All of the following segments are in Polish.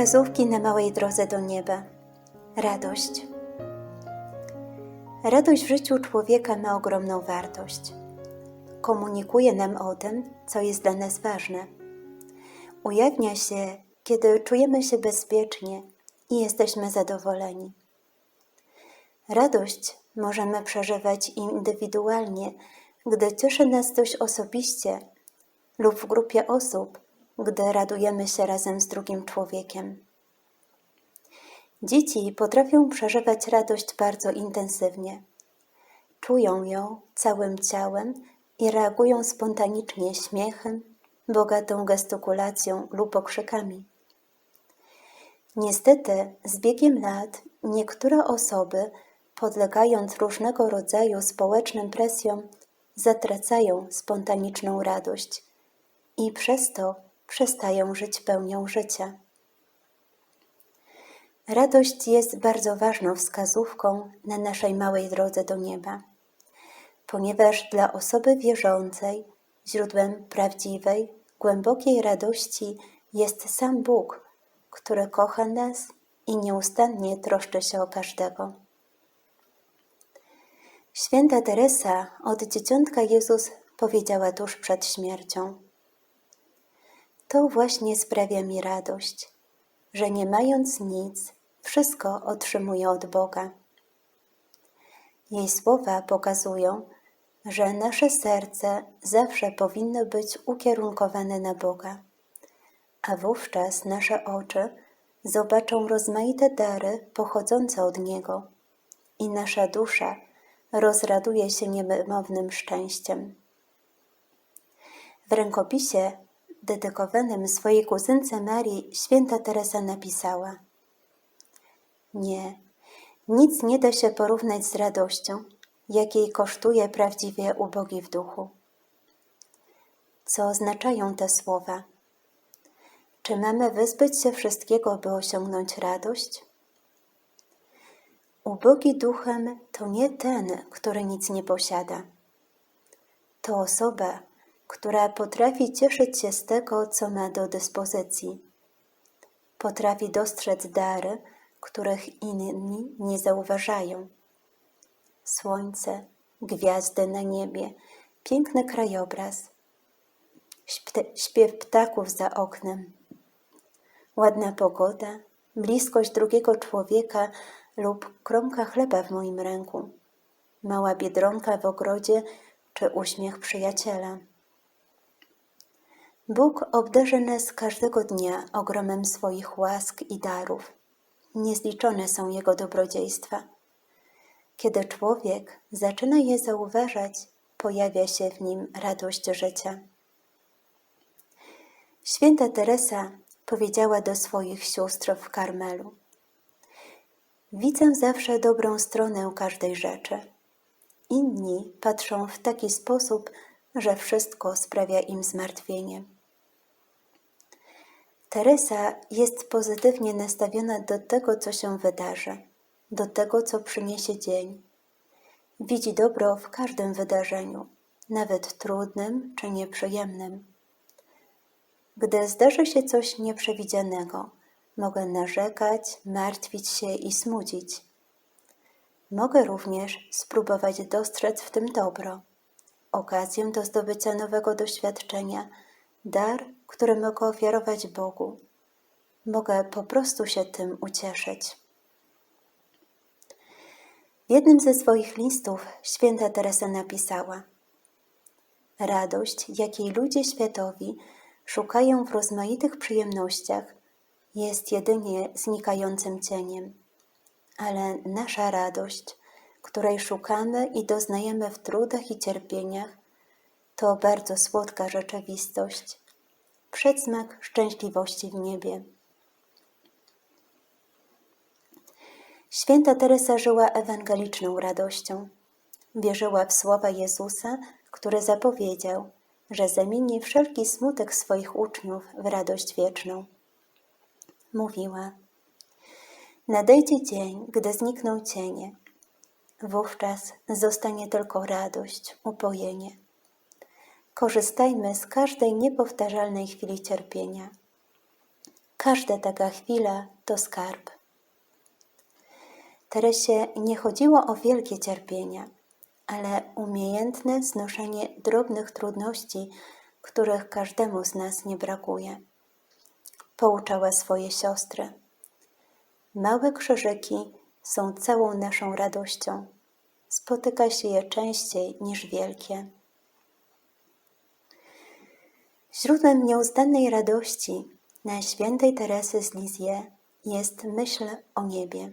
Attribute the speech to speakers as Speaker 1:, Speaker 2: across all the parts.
Speaker 1: Wskazówki na małej drodze do nieba. Radość. Radość w życiu człowieka ma ogromną wartość. Komunikuje nam o tym, co jest dla nas ważne. Ujawnia się, kiedy czujemy się bezpiecznie i jesteśmy zadowoleni. Radość możemy przeżywać indywidualnie, gdy cieszy nas coś osobiście, lub w grupie osób, gdy radujemy się razem z drugim człowiekiem. Dzieci potrafią przeżywać radość bardzo intensywnie. Czują ją całym ciałem i reagują spontanicznie śmiechem, bogatą gestykulacją lub okrzykami. Niestety, z biegiem lat niektóre osoby, podlegając różnego rodzaju społecznym presjom, zatracają spontaniczną radość i przez to przestają żyć pełnią życia. Radość jest bardzo ważną wskazówką na naszej małej drodze do nieba, ponieważ dla osoby wierzącej źródłem prawdziwej, głębokiej radości jest sam Bóg, który kocha nas i nieustannie troszczy się o każdego. Święta Teresa od dzieciątka Jezus powiedziała tuż przed śmiercią: To właśnie sprawia mi radość, że nie mając nic, wszystko otrzymuję od Boga. Jej słowa pokazują, że nasze serce zawsze powinno być ukierunkowane na Boga, a wówczas nasze oczy zobaczą rozmaite dary pochodzące od Niego i nasza dusza rozraduje się niemownym szczęściem. W rękopisie dedykowanym swojej kuzynce Marii święta Teresa napisała Nie, nic nie da się porównać z radością, jakiej kosztuje prawdziwie ubogi w duchu. Co oznaczają te słowa? Czy mamy wyzbyć się wszystkiego, by osiągnąć radość? Ubogi duchem to nie ten, który nic nie posiada. To osoba, która potrafi cieszyć się z tego, co ma do dyspozycji. Potrafi dostrzec dary, których inni nie zauważają. Słońce, gwiazdy na niebie, piękny krajobraz, śpiew ptaków za oknem, ładna pogoda, bliskość drugiego człowieka lub kromka chleba w moim ręku, mała biedronka w ogrodzie czy uśmiech przyjaciela. Bóg obdarzy nas każdego dnia ogromem swoich łask i darów. Niezliczone są Jego dobrodziejstwa. Kiedy człowiek zaczyna je zauważać, pojawia się w nim radość życia. Święta Teresa powiedziała do swoich sióstr w Karmelu: Widzę zawsze dobrą stronę każdej rzeczy. Inni patrzą w taki sposób, że wszystko sprawia im zmartwienie. Teresa jest pozytywnie nastawiona do tego, co się wydarzy, do tego, co przyniesie dzień. Widzi dobro w każdym wydarzeniu, nawet trudnym czy nieprzyjemnym. Gdy zdarzy się coś nieprzewidzianego, mogę narzekać, martwić się i smucić. Mogę również spróbować dostrzec w tym dobro, okazję do zdobycia nowego doświadczenia, dar, który mogę ofiarować Bogu. Mogę po prostu się tym ucieszyć. W jednym ze swoich listów święta Teresa napisała: Radość, jakiej ludzie światowi szukają w rozmaitych przyjemnościach, jest jedynie znikającym cieniem, ale nasza radość, której szukamy i doznajemy w trudach i cierpieniach, to bardzo słodka rzeczywistość, przedsmak szczęśliwości w niebie. Święta Teresa żyła ewangeliczną radością. Wierzyła w słowa Jezusa, który zapowiedział, że zamieni wszelki smutek swoich uczniów w radość wieczną. Mówiła: Nadejdzie dzień, gdy znikną cienie. Wówczas zostanie tylko radość, upojenie. Korzystajmy z każdej niepowtarzalnej chwili cierpienia. Każda taka chwila to skarb. Teresie nie chodziło o wielkie cierpienia, ale umiejętne znoszenie drobnych trudności, których każdemu z nas nie brakuje. Pouczała swoje siostry. Małe krzyżyki są całą naszą radością. Spotyka się je częściej niż wielkie. Źródłem nieustannej radości na świętej Teresy z Lizję jest myśl o niebie.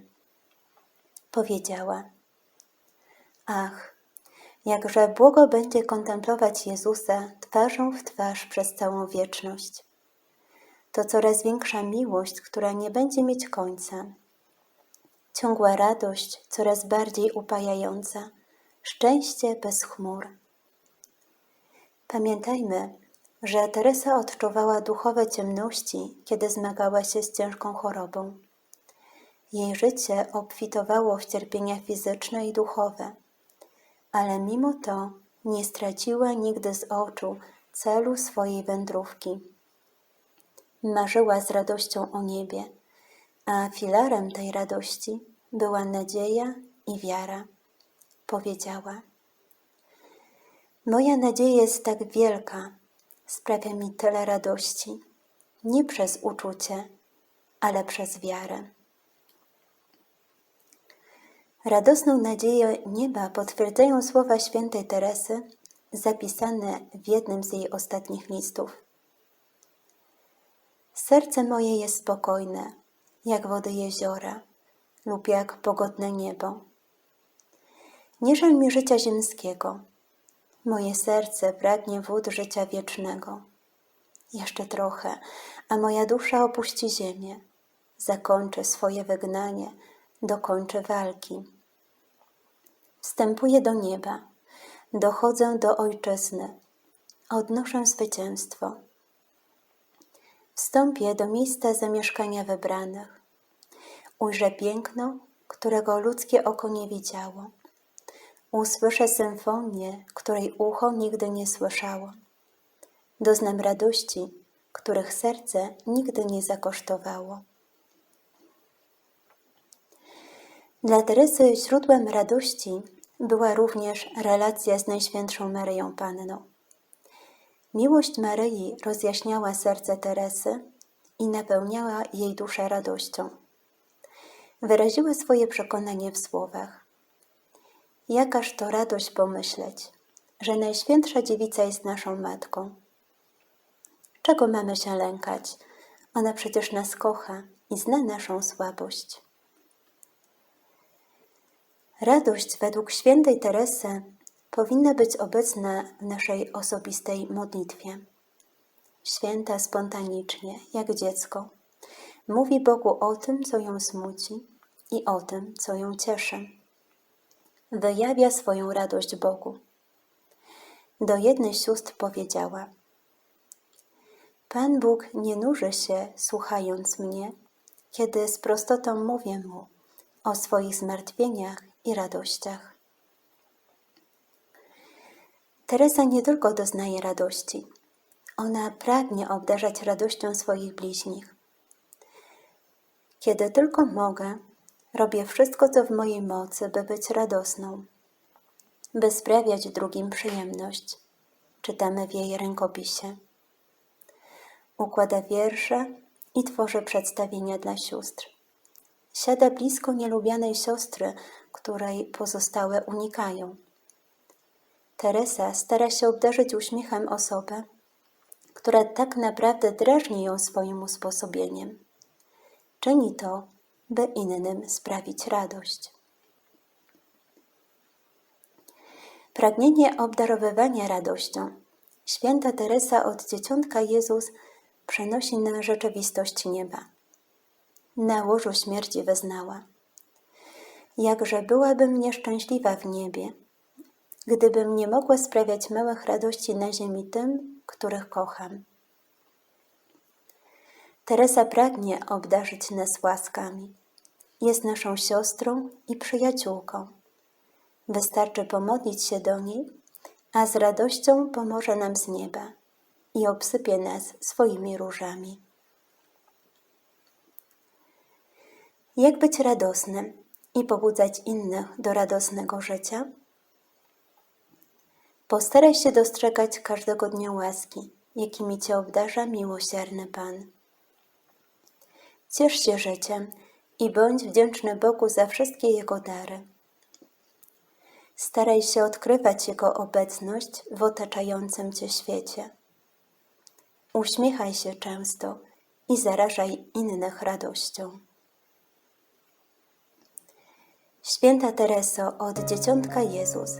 Speaker 1: Powiedziała: Ach, jakże błogo będzie kontemplować Jezusa twarzą w twarz przez całą wieczność. To coraz większa miłość, która nie będzie mieć końca. Ciągła radość, coraz bardziej upajająca, szczęście bez chmur. Pamiętajmy, że Teresa odczuwała duchowe ciemności, kiedy zmagała się z ciężką chorobą. Jej życie obfitowało w cierpienia fizyczne i duchowe, ale mimo to nie straciła nigdy z oczu celu swojej wędrówki. Marzyła z radością o niebie, a filarem tej radości była nadzieja i wiara. Powiedziała: Moja nadzieja jest tak wielka, sprawia mi tyle radości, nie przez uczucie, ale przez wiarę. Radosną nadzieję nieba potwierdzają słowa świętej Teresy zapisane w jednym z jej ostatnich listów. Serce moje jest spokojne, jak wody jeziora lub jak pogodne niebo. Nie żal mi życia ziemskiego, Moje serce pragnie wód życia wiecznego. Jeszcze trochę, a moja dusza opuści ziemię. Zakończę swoje wygnanie, dokończę walki. Wstępuję do nieba, dochodzę do ojczyzny, odnoszę zwycięstwo. Wstąpię do miejsca zamieszkania wybranych. Ujrzę piękno, którego ludzkie oko nie widziało Usłyszę symfonię, której ucho nigdy nie słyszało. Doznam radości, których serce nigdy nie zakosztowało. Dla Teresy źródłem radości była również relacja z Najświętszą Maryją Panną. Miłość Maryi rozjaśniała serce Teresy i napełniała jej duszę radością. Wyraziła swoje przekonanie w słowach. Jakaż to radość pomyśleć, że Najświętsza Dziewica jest naszą Matką. Czego mamy się lękać? Ona przecież nas kocha i zna naszą słabość. Radość według świętej Teresy powinna być obecna w naszej osobistej modlitwie. Święta spontanicznie, jak dziecko, mówi Bogu o tym, co ją smuci i o tym, co ją cieszy wyjawia swoją radość Bogu. Do jednej sióstr powiedziała: Pan Bóg nie nuży się, słuchając mnie, kiedy z prostotą mówię mu o swoich zmartwieniach i radościach. Teresa nie tylko doznaje radości, ona pragnie obdarzać radością swoich bliźnich. Kiedy tylko mogę, Robię wszystko, co w mojej mocy, by być radosną, by sprawiać drugim przyjemność. Czytamy w jej rękopisie. Układa wiersze i tworzy przedstawienia dla sióstr. Siada blisko nielubianej siostry, której pozostałe unikają. Teresa stara się obdarzyć uśmiechem osobę, która tak naprawdę drażni ją swoim usposobieniem. Czyni to by innym sprawić radość. Pragnienie obdarowywania radością święta Teresa od dzieciątka Jezus przenosi na rzeczywistość nieba. Na łożu śmierci wyznała: Jakże byłabym nieszczęśliwa w niebie, gdybym nie mogła sprawiać małych radości na ziemi tym, których kocham. Teresa pragnie obdarzyć nas łaskami. Jest naszą siostrą i przyjaciółką. Wystarczy pomodlić się do niej, a z radością pomoże nam z nieba i obsypie nas swoimi różami. Jak być radosnym i pobudzać innych do radosnego życia? Postaraj się dostrzegać każdego dnia łaski, jakimi Cię obdarza miłosierny Pan. Ciesz się życiem i bądź wdzięczny Bogu za wszystkie Jego dary. Staraj się odkrywać Jego obecność w otaczającym Cię świecie. Uśmiechaj się często i zarażaj innych radością. Święta Tereso od Dzieciątka Jezus,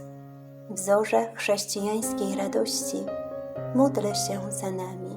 Speaker 1: wzorze chrześcijańskiej radości, módl się za nami.